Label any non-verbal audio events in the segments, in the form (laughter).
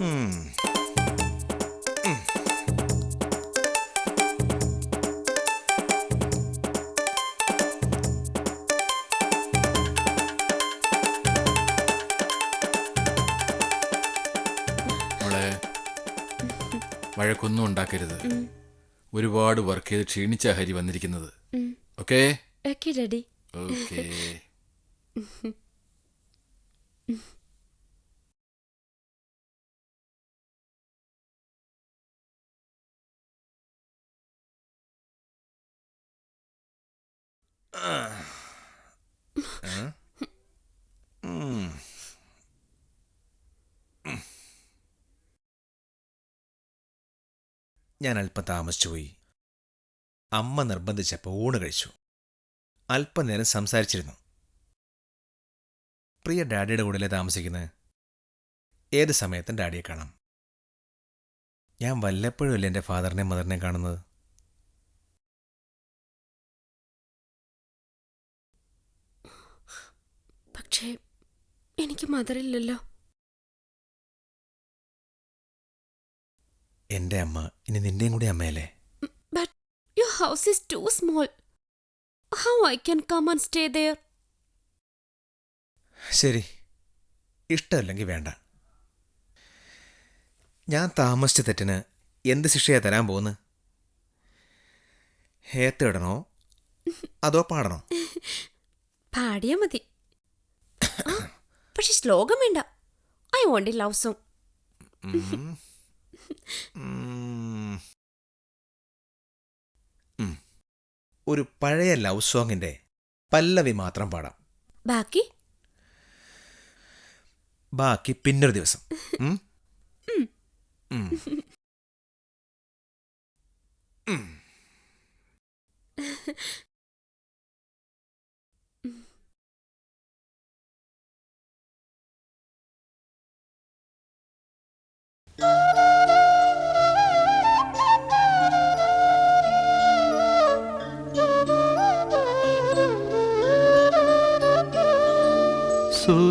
മോളെ വഴക്കൊന്നും ഉണ്ടാക്കരുത്. ഒരുപാട് വർക്ക് ചെയ്ത് ക്ഷീണിച്ച ഹരി വന്നിരിക്കുന്നത്. ഓക്കേ ഓക്കെ ഡാഡി ഓക്കേ ഞാൻ അല്പം താമസിച്ചുപോയി അമ്മ നിർബന്ധിച്ചപ്പോൾ ഊണ് കഴിച്ചു. അല്പനേരം സംസാരിച്ചിരുന്നു. പ്രിയ ഡാഡിയുടെ കൂടെ താമസിക്കുന്നത് ഏത് സമയത്തും ഡാഡിയെ കാണാം. ഞാൻ വല്ലപ്പോഴും അല്ലേ എന്റെ ഫാദറിനെയും മദറിനെയും കാണുന്നത്? പക്ഷേ എനിക്ക് മദറില്ലല്ലോ എന്റെ അമ്മ ഇനി നിന്റെയും കൂടി അമ്മയല്ലേ? But your house is too small how I can come and stay there ശരി. ഇഷ്ടമല്ലെങ്കിൽ വേണ്ട. ഞാൻ താമസിച്ച തെറ്റിന് എന്ത് ശിക്ഷയാ തരാൻ പോകുന്നത് ഹേത്തിടണോ അതോ പാടണോ? (laughs) പാടിയാ മതി. പക്ഷെ ശ്ലോകം വേണ്ട. I want a love song. ഒരു പഴയ ലവ് സോങ്ങിന്റെ പല്ലവി മാത്രം പാടാം. ബാക്കി? ബാക്കി പിന്നൊരു ദിവസം. ഉം?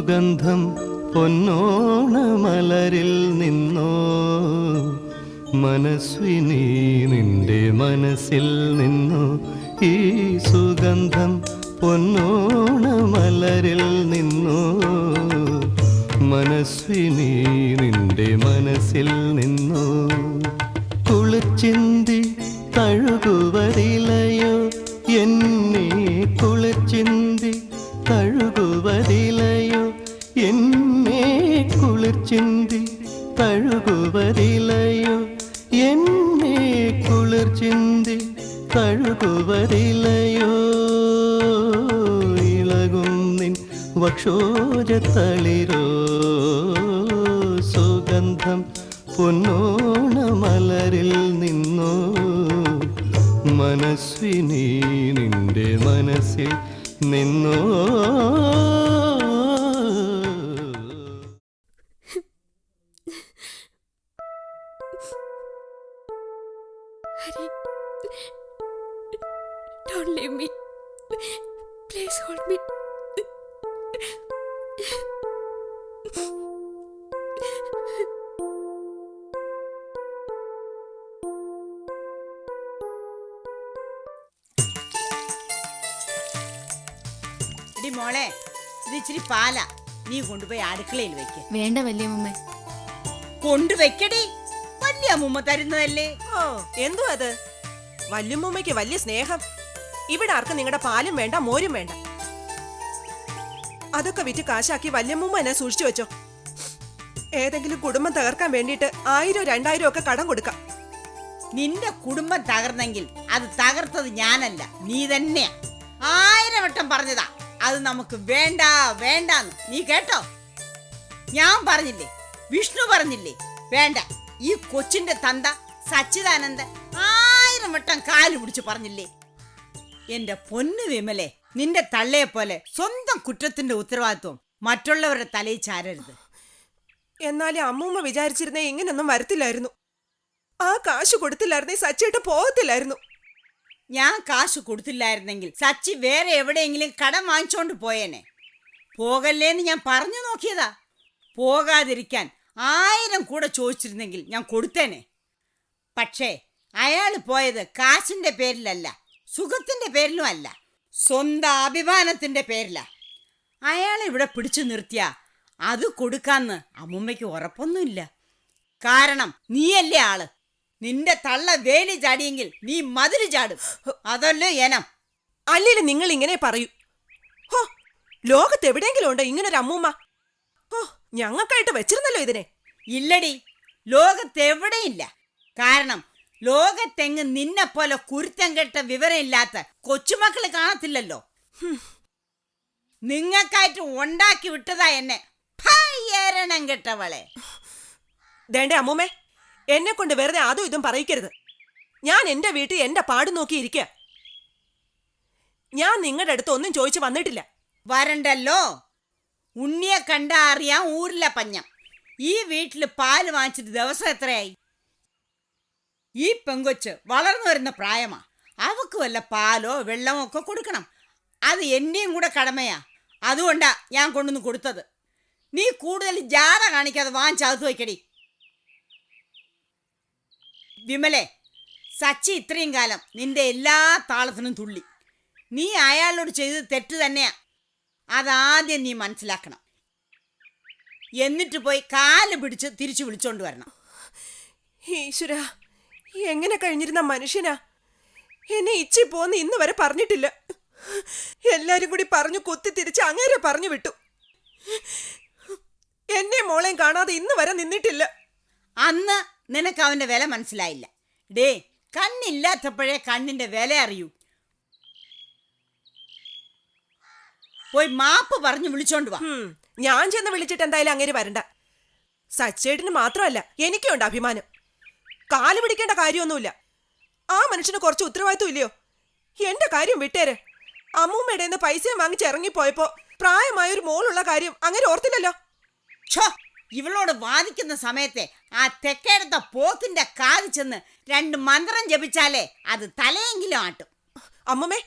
സുഗന്ധം പൊന്നോണമലരിൽ നിന്നോ? മനസ്വിനി നിന്റെ മനസ്സിൽ നിന്നോ? ഈ സുഗന്ധം പൊന്നോണമലരിൽ നിന്നോ? മനസ്വിനി നിന്റെ മനസ്സിൽ നിന്നോ? കുളിർച്ചിന്തി തഴുകുവതിലയോ എന്നെ കുളിർച്ചിന്തി തഴുകുവതിലയോ ഇളകും നിൻ വക്ഷോജത്തളിരോ സുഗന്ധം പൊന്നോണമലരിൽ നിന്നോ. മനസ്വിനി നിന്റെ മനസ്സിൽ നിന്നോ. മോളെ ഇത് ഇച്ചിരി പാലാ. നീ കൊണ്ടുപോയി അടുക്കളയിൽ വെക്ക. വേണ്ട വല്യമ്മ കൊണ്ടുവെക്കടി. വലിയ അമ്മൂമ്മ തരുന്നതല്ലേ? ഓ എന്തു അത്? വല്യമ്മൂമ്മയ്ക്ക് വലിയ സ്നേഹം. ഇവിടെ ആർക്കും നിങ്ങളുടെ പാലും വേണ്ട മോരും വേണ്ട. അതൊക്കെ വിറ്റ് കാശാക്കി വല്യമ്മൂമ്മ എന്നെ സൂക്ഷിച്ചു വെച്ചോ. ഏതെങ്കിലും കുടുംബം തകർക്കാൻ വേണ്ടിയിട്ട് ആയിരം രണ്ടായിരം ഒക്കെ കടം കൊടുക്കാം. നിന്റെ കുടുംബം തകർന്നെങ്കിൽ അത് തകർത്തത് ഞാനല്ല നീ തന്നെയാ. ആയിരം വട്ടം പറഞ്ഞതാ. അത് നമുക്ക് വേണ്ട വേണ്ടാന്ന്. നീ കേട്ടോ? ഞാൻ പറഞ്ഞില്ലേ? വിഷ്ണു പറഞ്ഞില്ലേ? വേണ്ട. ഈ കൊച്ചിന്റെ തന്ത സച്ചിദാനന്ദ ആയിരം വട്ടം കാൽ പിടിച്ച് പറഞ്ഞില്ലേ? എന്റെ പൊന്നു വിമലെ നിന്റെ തള്ളയെ പോലെ സ്വന്തം കുറ്റത്തിന്റെ ഉത്തരവാദിത്വം മറ്റുള്ളവരുടെ തലയിൽ ചാരരുത്. എന്നാലും അമ്മൂമ്മ വിചാരിച്ചിരുന്നേ ഇങ്ങനൊന്നും വരത്തില്ലായിരുന്നു. ആ കാശ് കൊടുത്തില്ലായിരുന്നേ സച്ചേട്ട് പോകത്തില്ലായിരുന്നു. ഞാൻ കാശ് കൊടുത്തില്ലായിരുന്നെങ്കിൽ സച്ചി വേറെ എവിടെയെങ്കിലും കടം വാങ്ങിച്ചോണ്ട് പോയേനെ. പോകല്ലേന്ന് ഞാൻ പറഞ്ഞു നോക്കിയതാ. പോകാതിരിക്കാൻ ആയിരം കൂടെ ചോദിച്ചിരുന്നെങ്കിൽ ഞാൻ കൊടുത്തേനെ. പക്ഷേ അയാൾ പോയത് കാശിന്റെ പേരിലല്ല സുഖത്തിന്റെ പേരിലും അല്ല സ്വന്തം അഭിമാനത്തിന്റെ പേരിലാ. അയാൾ ഇവിടെ പിടിച്ചു നിർത്തിയ അത് കൊടുക്കാന്ന് അമ്മുമ്മയ്ക്ക് ഉറപ്പൊന്നുമില്ല. കാരണം നീയല്ലേ ആൾ? നിന്റെ തള്ള വേലി ചാടിയെങ്കിൽ നീ മതിൽ ചാടും. അതല്ലേ എനം അല്ലേലും നിങ്ങൾ ഇങ്ങനെ പറയൂ. ഹോ ലോകത്ത് എവിടെയെങ്കിലും ഉണ്ടോ ഇങ്ങനെ ഒരു അമ്മൂമ്മ? ഓ ഞങ്ങൾക്കായിട്ട് വെച്ചിരുന്നല്ലോ ഇതിനെ. ഇല്ലടി ലോകത്ത് എവിടെയില്ല. കാരണം ലോകത്തെങ്ങ് നിന്നെ പോലെ കുരുത്തം കെട്ട വിവരമില്ലാത്ത കൊച്ചുമക്കൾ കാണത്തില്ലല്ലോ. ഹും. നിങ്ങൾക്കായിട്ട് ഉണ്ടാക്കി വിട്ടതാ എന്നെ. ഭയരണം കെട്ടവളെ. ദേണ്ടേ അമ്മൂമ്മേ എന്നെ കൊണ്ട് വെറുതെ അതും ഇതും പറയിക്കരുത്. ഞാൻ എന്റെ വീട്ടിൽ എന്റെ പാട് നോക്കി ഇരിക്കുക ഞാൻ നിങ്ങളുടെ അടുത്ത് ഒന്നും ചോദിച്ചു വന്നിട്ടില്ല. വരണ്ടല്ലോ. ഉണ്ണിയെ കണ്ടാ അറിയാം ഊരിലെ പഞ്ഞ. ഈ വീട്ടിൽ പാൽ വാങ്ങിച്ചിട്ട് ദിവസം എത്രയായി? ഈ പെങ്കൊച്ച് വളർന്നു വരുന്ന പ്രായമാ. അവക്ക് വല്ല പാലോ വെള്ളമോ ഒക്കെ കൊടുക്കണം. അത് എന്നെയും കൂടെ കടമയാ. അതുകൊണ്ടാ ഞാൻ കൊണ്ടുവന്ന് കൊടുത്തത്. നീ കൂടുതൽ ജാഥ കാണിക്കാതെ വാങ്ങിച്ചകത്ത് വയ്ക്കടി. വിമലെ സച്ചി ഇത്രയും കാലം നിന്റെ എല്ലാ താളത്തിനും തുള്ളി. നീ അയാളോട് ചെയ്തത് തെറ്റ് തന്നെയാ. അതാദ്യം നീ മനസ്സിലാക്കണം. എന്നിട്ട് പോയി കാൽ പിടിച്ച് തിരിച്ചു വിളിച്ചോണ്ട് വരണം. ഈശ്വര എങ്ങനെ കഴിഞ്ഞിരുന്ന മനുഷ്യനാ? എന്നെ ഇച്ചി പോന്ന് ഇന്ന് വരെ പറഞ്ഞിട്ടില്ല. എല്ലാരും കൂടി പറഞ്ഞു കുത്തി തിരിച്ച് അങ്ങേരെ പറഞ്ഞു വിട്ടു. എന്നെ മോളെയും കാണാതെ ഇന്ന് വരെ നിന്നിട്ടില്ല. അന്ന് നിനക്ക് അവന്റെ വില മനസ്സിലായില്ല. ഡേ കണ്ണില്ലാത്തപ്പോഴേ കണ്ണിന്റെ വില അറിയൂ. പോയി മാപ്പ് പറഞ്ഞു വിളിച്ചോണ്ട് വാ. ഞാൻ ചെന്ന് വിളിച്ചിട്ട് എന്തായാലും അങ്ങനെ വരണ്ട. സച്ചേട്ടിന് മാത്രമല്ല എനിക്കുണ്ട് അഭിമാനം. കാൽ പിടിക്കേണ്ട കാര്യമൊന്നുമില്ല. ആ മനുഷ്യന് കുറച്ച് ഉത്തരവാദിത്വം ഇല്ലയോ? എന്റെ കാര്യം വിട്ടേര്. അമ്മൂമ്മയുടെ നിന്ന് പൈസയും വാങ്ങിച്ച് ഇറങ്ങിപ്പോയപ്പോ പ്രായമായൊരു മോളുള്ള കാര്യം അങ്ങനെ ഓർത്തില്ലല്ലോ? ഛോ ഇവളോട് വാദിക്കുന്ന സമയത്തെ ആ തെക്കേടുത്ത പോത്തിന്റെ കാതി ചെന്ന് രണ്ട് മന്ത്രം ജപിച്ചാലേ അത് തലയെങ്കിലും ആട്ടും. അമ്മമ്മേ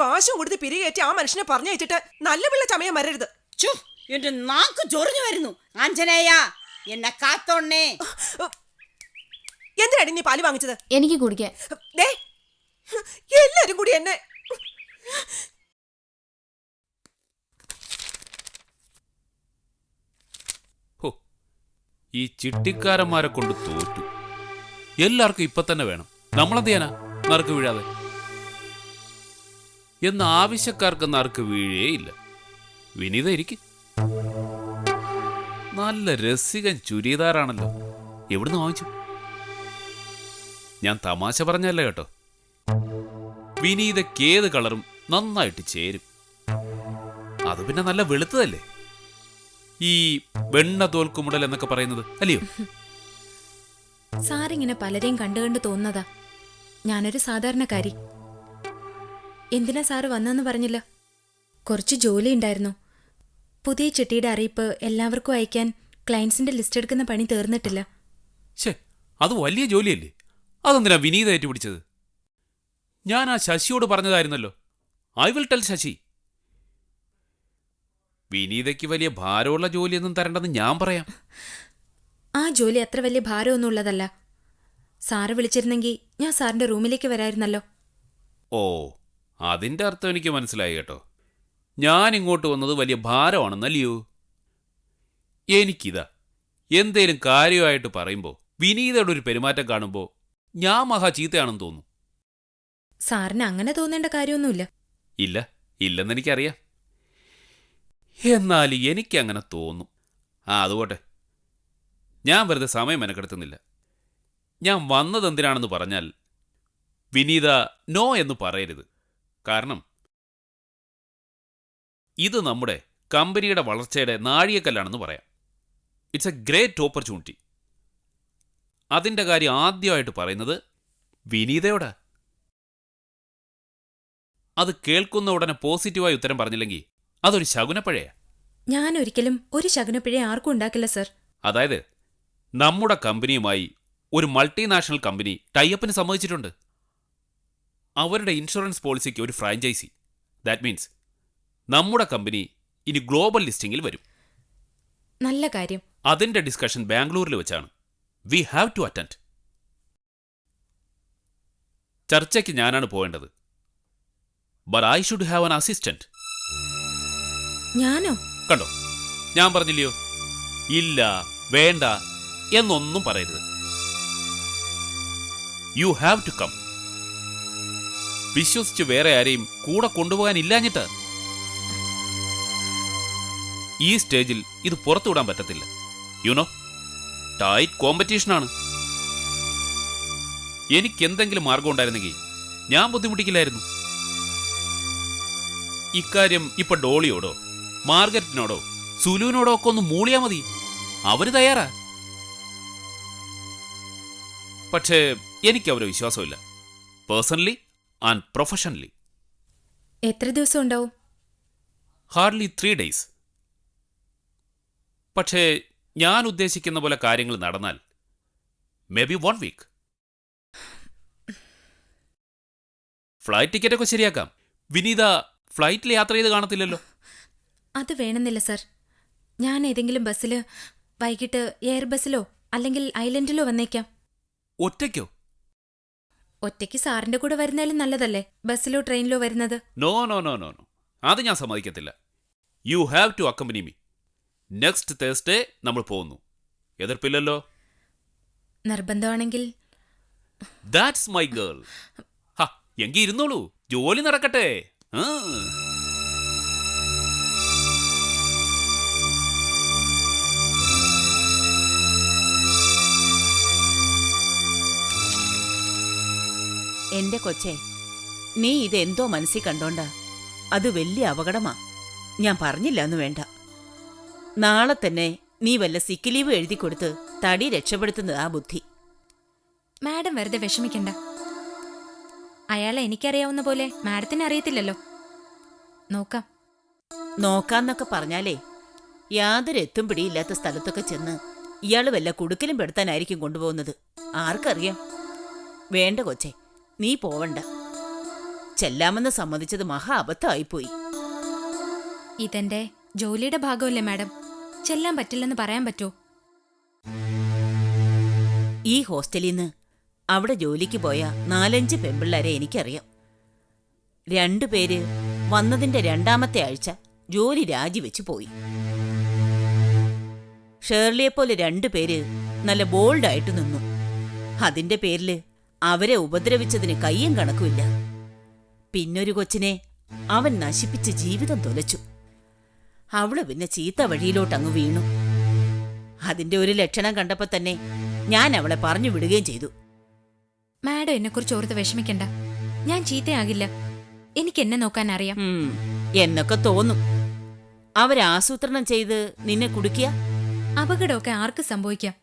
കാശും കൊടുത്ത് പിരികേറ്റി ആ മനുഷ്യനെ പറഞ്ഞയച്ചിട്ട് നല്ല പിള്ള ചമയം വരരുത്. ചു എന്റെ നാക്ക് ചൊറിഞ്ഞു വരുന്നു. ആഞ്ജനേയ എന്നെ കാത്തോണ്ണേ. എന്തിനാടി നീ പാൽ വാങ്ങിച്ചത്? എനിക്ക് കുടിക്കാൻ. ദേ എല്ലാരും കൂടി എന്നെ. ഈ ചിട്ടിക്കാരന്മാരെ കൊണ്ട് തോറ്റു. എല്ലാവർക്കും ഇപ്പൊ തന്നെ വേണം. നമ്മളെന്ത് ചെയ്യാനാ? നറുക്ക് വീഴാതെ. എന്ന് ആവശ്യക്കാർക്ക് നറുക്ക് വീഴേയില്ല. വിനീത ഇരിക്കും. നല്ല രസികൻ ചുരിദാറാണല്ലോ. എവിടുന്ന് വാങ്ങിച്ചു? ഞാൻ തമാശ പറഞ്ഞല്ല കേട്ടോ. വിനീതയ്ക്ക് ഏത് കളറും നന്നായിട്ട് ചേരും. അത് പിന്നെ നല്ല വെളുത്തതല്ലേ? ഈ വെണ്ണ തോൽക്കുമുടൽ എന്നൊക്കെ പറയുന്നത് അല്ലയോ? സാറിങ്ങനെ പലരെയും കണ്ടു കണ്ട് തോന്നുന്നതാ. ഞാനൊരു സാധാരണക്കാരി. എന്തിനാ സാറ് വന്നെന്ന് പറഞ്ഞില്ല? കുറച്ച് ജോലി ഉണ്ടായിരുന്നു പുതിയ ചിട്ടിയുടെ അറിയിപ്പ് എല്ലാവർക്കും അയക്കാൻ ക്ലയൻസിന്റെ ലിസ്റ്റ് എടുക്കുന്ന പണി തീർന്നിട്ടില്ല. ഛേ അത് വലിയ ജോലിയല്ലേ? അതെന്തിനാ വിനീത ഏറ്റുപിടിച്ചത് ഞാൻ ആ ശശിയോട് പറഞ്ഞതായിരുന്നല്ലോ. I will tell Sasi. വിനീതയ്ക്ക് വലിയ ഭാരമുള്ള ജോലിയൊന്നും തരണ്ടെന്ന് ഞാൻ പറയാം. ആ ജോലി അത്ര വലിയ ഭാരമൊന്നും ഉള്ളതല്ല സാറ് വിളിച്ചിരുന്നെങ്കിൽ ഞാൻ സാറിന്റെ റൂമിലേക്ക് വരായിരുന്നല്ലോ. ഓ അതിന്റെ അർത്ഥം എനിക്ക് മനസ്സിലായി കേട്ടോ. ഞാൻ ഇങ്ങോട്ട് വന്നത് വലിയ ഭാരമാണെന്നല്ലയോ എനിക്കിതാ എന്തേലും കാര്യമായിട്ട് പറയുമ്പോൾ വിനീതയുടെ ഒരു പെരുമാറ്റം കാണുമ്പോൾ ഞാൻ മഹാ ചീത്തയാണെന്ന് തോന്നുന്നു സാറിന് അങ്ങനെ തോന്നേണ്ട കാര്യമൊന്നുമില്ല. ഇല്ല ഇല്ലെന്നെനിക്കറിയാം എന്നാൽ എനിക്കങ്ങനെ തോന്നും. ആ അതുപോട്ടെ. ഞാൻ വെറുതെ സമയം മെനക്കെടുത്തുന്നില്ല. ഞാൻ വന്നതെന്തിനാണെന്ന് പറഞ്ഞാൽ വിനീത നോ എന്ന് പറയരുത്. കാരണം ഇത് നമ്മുടെ കമ്പനിയുടെ വളർച്ചയുടെ നാഴികക്കല്ലാണെന്ന് പറയാം. ഇറ്റ്സ് എ ഗ്രേറ്റ് ഓപ്പർച്യൂണിറ്റി അതിന്റെ കാര്യം ആദ്യമായിട്ട് പറയുന്നത് വിനീതയോടാ. അത് കേൾക്കുന്ന ഉടനെ പോസിറ്റീവായി ഉത്തരം പറഞ്ഞില്ലെങ്കിൽ അതൊരു ശകുനപ്പഴയ. ഞാൻ ഒരിക്കലും ഒരു ശകുനപ്പിഴ ആർക്കും ഉണ്ടാക്കില്ല സർ. അതായത് നമ്മുടെ കമ്പനിയുമായി ഒരു മൾട്ടിനാഷണൽ കമ്പനി ടൈപ്പിന് സമ്മതിച്ചിട്ടുണ്ട്. അവരുടെ ഇൻഷുറൻസ് പോളിസിക്ക് ഒരു ഫ്രാഞ്ചൈസി. ദാറ്റ് മീൻസ് നമ്മുടെ കമ്പനി ഇനി ഗ്ലോബൽ ലിസ്റ്റിംഗിൽ വരും. നല്ല കാര്യം. അതിന്റെ ഡിസ്കഷൻ ബാംഗ്ലൂരിൽ വെച്ചാണ്. വി ഹാവ് ടു അറ്റൻഡ് ചർച്ചയ്ക്ക് ഞാനാണ് പോകേണ്ടത്. But I should have an assistant ഞാനോ? കണ്ടോ? ഞാൻ പറഞ്ഞില്ലയോ? ഇല്ല വേണ്ട എന്നൊന്നും പറയരുത്. യു ഹാവ് ടു കം വിശ്വസിച്ച് വേറെ ആരെയും കൂടെ കൊണ്ടുപോകാൻ കൊണ്ടുപോകാനില്ലാഞ്ഞിട്ട് ഈ സ്റ്റേജിൽ ഇത് പുറത്തുവിടാൻ പറ്റത്തില്ല. യുനോ ടൈറ്റ് കോമ്പറ്റീഷനാണ് എനിക്ക് എന്തെങ്കിലും മാർഗം ഉണ്ടായിരുന്നെങ്കിൽ ഞാൻ ബുദ്ധിമുട്ടിക്കില്ലായിരുന്നു. ഇക്കാര്യം ഇപ്പൊ ഡോളിയോടോ? മാർഗരറ്റിനോടോ സുലുവിനോടോ ഒക്കെ ഒന്ന് മൂളിയാ മതി. അവർ തയ്യാറാ. പക്ഷേ എനിക്ക് അവരെ വിശ്വാസമില്ല. പേഴ്സണലി ആൻഡ് പ്രൊഫഷണലി എത്ര ദിവസം ഉണ്ടാവും? ഹാർഡ്ലി ത്രീ ഡേയ്സ് പക്ഷേ ഞാൻ ഉദ്ദേശിക്കുന്ന പോലെ കാര്യങ്ങൾ നടന്നാൽ may be one week flight ടിക്കറ്റൊക്കെ ശരിയാക്കാം. വിനീത ഫ്ലൈറ്റിൽ യാത്ര ചെയ്ത് കാണത്തില്ലല്ലോ. അത് വേണമെന്നില്ല സർ. ഞാൻ ഏതെങ്കിലും ബസ്സിൽ വൈകിട്ട് എയർ ബസ്സിലോ അല്ലെങ്കിൽ ഐലൻഡിലോ വന്നേക്കാം. ഒറ്റയ്ക്കോ? ഒറ്റയ്ക്ക് സാറിന്റെ കൂടെ വരുന്നാലും നല്ലതല്ലേ? ബസ്സിലോ ട്രെയിനിലോ വരുന്നത്? No no no no no. അത് ഞാൻ സമ്മതിക്കത്തില്ല. You have to accompany me next Thursday നമ്മൾ പോകുന്നു. എതിർപ്പില്ലല്ലോ? നിർബന്ധമാണെങ്കിൽ ദാറ്റ്സ് മൈ ഗേൾ ഹാ എങ്കി ഇരുന്നോളൂ. ജോലി നടക്കട്ടെ. ആ. എന്റെ കൊച്ചെ നീ ഇതെന്തോ മനസ്സിൽ കണ്ടോണ്ട. അത് വലിയ അപകടമാ. ഞാൻ പറഞ്ഞില്ല എന്ന് വേണ്ട. നാളെ തന്നെ നീ വല്ല സിക്ക് ലീവ് എഴുതി കൊടുത്ത് തടി രക്ഷപ്പെടുത്തുന്നത് ആ ബുദ്ധി. മാഡം വെറുതെ വിഷമിക്കണ്ട. അയാളെ എനിക്കറിയാവുന്ന പോലെ മാഡത്തിന് അറിയത്തില്ലല്ലോ. നോക്കാം. നോക്കാന്നൊക്കെ പറഞ്ഞാലേ യാതൊരു എത്തും പിടിയില്ലാത്ത സ്ഥലത്തൊക്കെ ചെന്ന് ഇയാൾ വല്ല കുടുക്കലും പെടുത്താനായിരിക്കും കൊണ്ടുപോകുന്നത്. ആർക്കറിയാം? വേണ്ട കൊച്ചെ. നീ പോവണ്ട. ചെല്ലാമെന്ന് സമ്മതിച്ചത് മഹാ അബദ്ധമായിപ്പോയി. ഇതെന്റെ ജോലിയുടെ ഭാഗമല്ലേ മാഡം? ചെല്ലാൻ പറ്റില്ലെന്ന് പറയാൻ പറ്റുമോ ഈ ഹോസ്റ്റലിൽ നിന്ന് അവിടെ ജോലിക്ക് പോയ നാലഞ്ച് പെമ്പിള്ളേരെ എനിക്കറിയാം. രണ്ടുപേര് വന്നതിന്റെ രണ്ടാമത്തെ ആഴ്ച ജോലി രാജിവെച്ച് പോയി. ഷേർലിയെപ്പോലെ രണ്ടുപേര് നല്ല ബോൾഡായിട്ട് നിന്നു. അതിന്റെ പേരിൽ അവരെ ഉപദ്രവിച്ചതിന് കയ്യും കണക്കുമില്ല. പിന്നൊരു കൊച്ചിനെ അവൻ നശിപ്പിച്ച് ജീവിതം തൊലച്ചു. അവൾ പിന്നെ ചീത്ത വഴിയിലോട്ട് അങ്ങ് വീണു. അതിന്റെ ഒരു ലക്ഷണം കണ്ടപ്പോ തന്നെ ഞാൻ അവളെ പറഞ്ഞു വിടുകയും ചെയ്തു. മാഡം എന്നെക്കുറിച്ച് ഓർത്ത് വിഷമിക്കണ്ട. ഞാൻ ചീത്തയാകില്ല. എനിക്ക് എന്നെ നോക്കാൻ അറിയാം. ഉം, എന്നൊക്കെ തോന്നും. അവരാസൂത്രണം ചെയ്ത് നിന്നെ കുടുക്കിയ? അപകടമൊക്കെ ആർക്ക് സംഭവിക്കാം?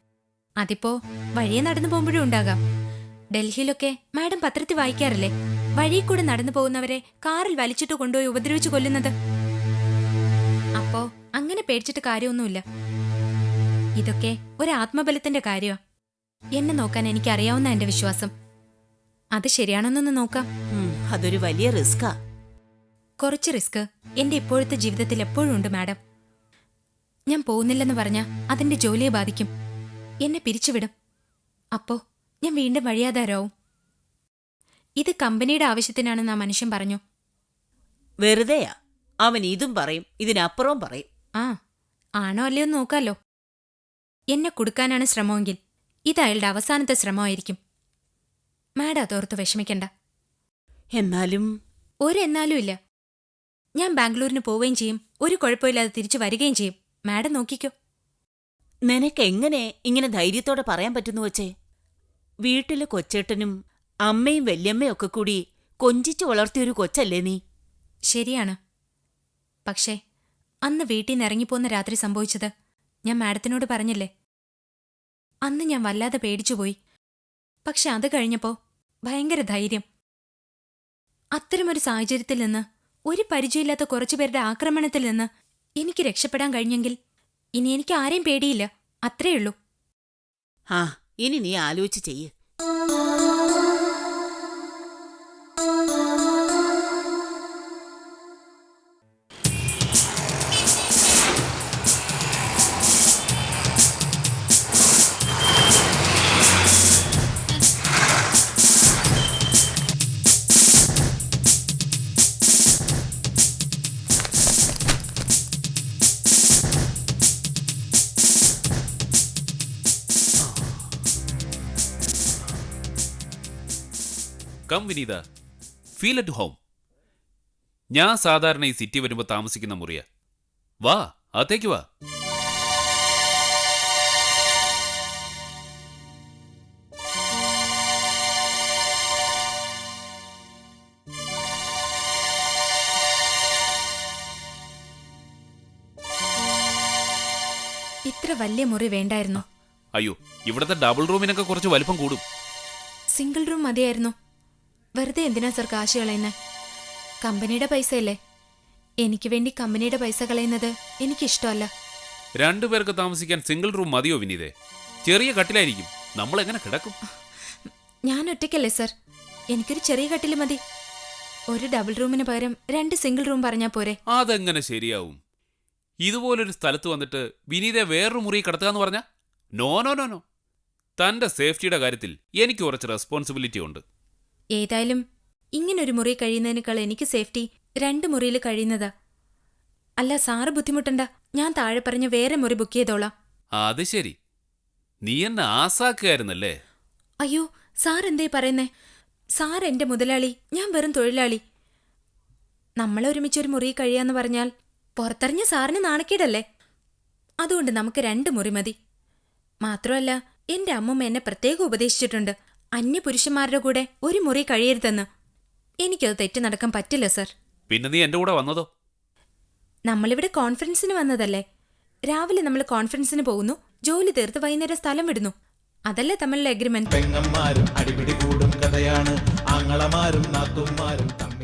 അതിപ്പോ വഴിയെ നടന്നു പോകുമ്പോഴും ഉണ്ടാകാം. ഡൽഹിയിലൊക്കെ മാഡം പത്രത്തിൽ വായിക്കാറില്ലേ? വഴിയിൽ കൂടെ നടന്നു പോകുന്നവരെ കാറിൽ വലിച്ചിട്ട് കൊണ്ടുപോയി ഉപദ്രവിച്ചു കൊല്ലുന്നത്. അപ്പോ അങ്ങനെ പേടിച്ചിട്ട് കാര്യമൊന്നുമില്ല. ഇതൊക്കെ ഒരു ആത്മബലത്തിന്റെ കാര്യമാ. എന്നെ നോക്കാൻ എനിക്ക് അറിയാവുന്ന എന്റെ വിശ്വാസം. അത് ശരിയാണെന്നൊന്ന് നോക്കാം. അതൊരു വലിയ റിസ്കാ കുറച്ച് റിസ്ക് എന്റെ ഇപ്പോഴത്തെ ജീവിതത്തിൽ എപ്പോഴും ഉണ്ട് മാഡം. ഞാൻ പോകുന്നില്ലെന്ന് പറഞ്ഞാൽ അതിന്റെ ജോലിയെ ബാധിക്കും. എന്നെ പിരിച്ചുവിടും. അപ്പോ ഞാൻ വീണ്ടും വഴിയാതാരോ ഇത് കമ്പനിയുടെ ആവശ്യത്തിനാണെന്ന് ആ മനുഷ്യൻ പറഞ്ഞു. വെറുതെയാ. അവൻ ഇതും പറയും ഇതിനപ്പുറവും പറയും. ആ ആണോ അല്ലയോ എന്ന് നോക്കാലോ. എന്നെ കൊടുക്കാനാണ് ശ്രമമെങ്കിൽ ഇത് അയാളുടെ അവസാനത്തെ ശ്രമമായിരിക്കും. മാഡം അതോർത്ത് വിഷമിക്കണ്ട. എന്നാലും? ഒരെന്നാലും ഇല്ല. ഞാൻ ബാംഗ്ലൂരിന് പോവുകയും ചെയ്യും. ഒരു കുഴപ്പമില്ലാതെ തിരിച്ചു വരികയും ചെയ്യും. മാഡം നോക്കിക്കോ. നിനക്ക് എങ്ങനെ ഇങ്ങനെ ധൈര്യത്തോടെ പറയാൻ പറ്റുന്നു വച്ചേ വീട്ടിലെ കൊച്ചേട്ടനും അമ്മയും വല്യമ്മയും ഒക്കെ കൂടി കൊഞ്ചിച്ചു വളർത്തിയൊരു കൊച്ചല്ലേ നീ? ശരിയാണ്. പക്ഷേ അന്ന് വീട്ടിൽ നിന്ന് ഇറങ്ങിപ്പോന്ന രാത്രി സംഭവിച്ചത് ഞാൻ മാഡത്തിനോട് പറഞ്ഞില്ലേ? അന്ന് ഞാൻ വല്ലാതെ പേടിച്ചുപോയി പക്ഷെ അത് കഴിഞ്ഞപ്പോ ഭയങ്കര ധൈര്യം. അത്തരമൊരു സാഹചര്യത്തിൽ നിന്ന് ഒരു പരിചയമില്ലാത്ത കുറച്ചുപേരുടെ ആക്രമണത്തിൽ നിന്ന് എനിക്ക് രക്ഷപ്പെടാൻ കഴിഞ്ഞെങ്കിൽ ഇനി എനിക്ക് ആരെയും പേടിയില്ല. അത്രയുള്ളൂ. ആ ഇനി നീ ആലോചിച്ച് ചെയ്യ്. Come Vineetha. Feel at home. ഞാൻ സാധാരണ ഈ സിറ്റി വരുമ്പോൾ താമസിക്കുന്ന മുറിയ. വാ അകത്തേക്ക് വാ. ഇത്ര വലിയ മുറി വേണ്ടായിരുന്നു? അയ്യോ ഇവിടുത്തെ ഡബിൾ റൂമിനൊക്കെ കുറച്ച് വലിപ്പം കൂടും. സിംഗിൾ റൂം മതിയായിരുന്നു? വെറുതെ എന്തിനാ സർ കാശ് കളയുന്നത് കമ്പനിയുടെ പൈസയല്ലേ? എനിക്ക് വേണ്ടി കമ്പനിയുടെ പൈസ കളയുന്നത് എനിക്കിഷ്ടമല്ല. രണ്ടുപേർക്ക് താമസിക്കാൻ സിംഗിൾ റൂം മതിയോ വിനീതേ? ചെറിയ കട്ടിലായിരിക്കും. നമ്മൾ എങ്ങനെ കിടക്കും? ഞാൻ ഒറ്റയ്ക്കല്ലേ സർ. എനിക്കൊരു ചെറിയ കട്ടിൽ മതി. ഒരു ഡബിൾ റൂമിന് പകരം രണ്ട് സിംഗിൾ റൂം പറഞ്ഞാൽ പോരെ. അതെങ്ങനെ ശരിയാവും? ഇതുപോലൊരു സ്ഥലത്ത് വന്നിട്ട് വിനീതെ വേറൊരു മുറി കിടത്തുക എന്ന് പറഞ്ഞാ? No no no no. തന്റെ സേഫ്റ്റിയുടെ കാര്യത്തിൽ എനിക്ക് കുറച്ച് റെസ്പോൺസിബിലിറ്റി ഉണ്ട്. ഏതായാലും ഇങ്ങനൊരു മുറി കഴിയുന്നതിനേക്കാൾ എനിക്ക് സേഫ്റ്റി രണ്ട് മുറിയിൽ കഴിയുന്നതാ. അല്ല സാറ് ബുദ്ധിമുട്ടണ്ട. ഞാൻ താഴെ പറഞ്ഞ വേറെ മുറി ബുക്ക് ചെയ്തോളാം. അത് ശരി. നീ എന്നെ ആസാക്കുകയായിരുന്നല്ലേ? അയ്യോ സാർ എന്തേ പറയുന്നേ? സാർ എന്റെ മുതലാളി ഞാൻ വെറും തൊഴിലാളി. നമ്മൾ ഒരുമിച്ച് ഒരു മുറി കഴിയാന്ന് പറഞ്ഞാൽ പുറത്തറിഞ്ഞ സാറിന് നാണക്കേടല്ലേ? അതുകൊണ്ട് നമുക്ക് രണ്ട് മുറി മതി. മാത്രമല്ല എന്റെ അമ്മമ്മ എന്നെ പ്രത്യേകം ഉപദേശിച്ചിട്ടുണ്ട്. അന്യപുരുഷന്മാരുടെ കൂടെ ഒരു മുറി കഴിയരുതെന്ന്. എനിക്കത് തെറ്റ് നടക്കാൻ പറ്റില്ല സർ. പിന്നെ നീ എന്റെ കൂടെ വന്നതോ? നമ്മളിവിടെ കോൺഫറൻസിന് വന്നതല്ലേ. രാവിലെ നമ്മൾ കോൺഫറൻസിന് പോകുന്നു. ജോലി തീർത്ത് വൈകുന്നേരം സ്ഥലം വിടുന്നു. അതല്ലേ തമ്മിലുള്ള എഗ്രിമെന്റ് പെങ്ങന്മാരും അടിപിടി കൂടും കഥയാണ്. ആങ്ങളമാരും നാത്തുമാരും തമ്മിൽ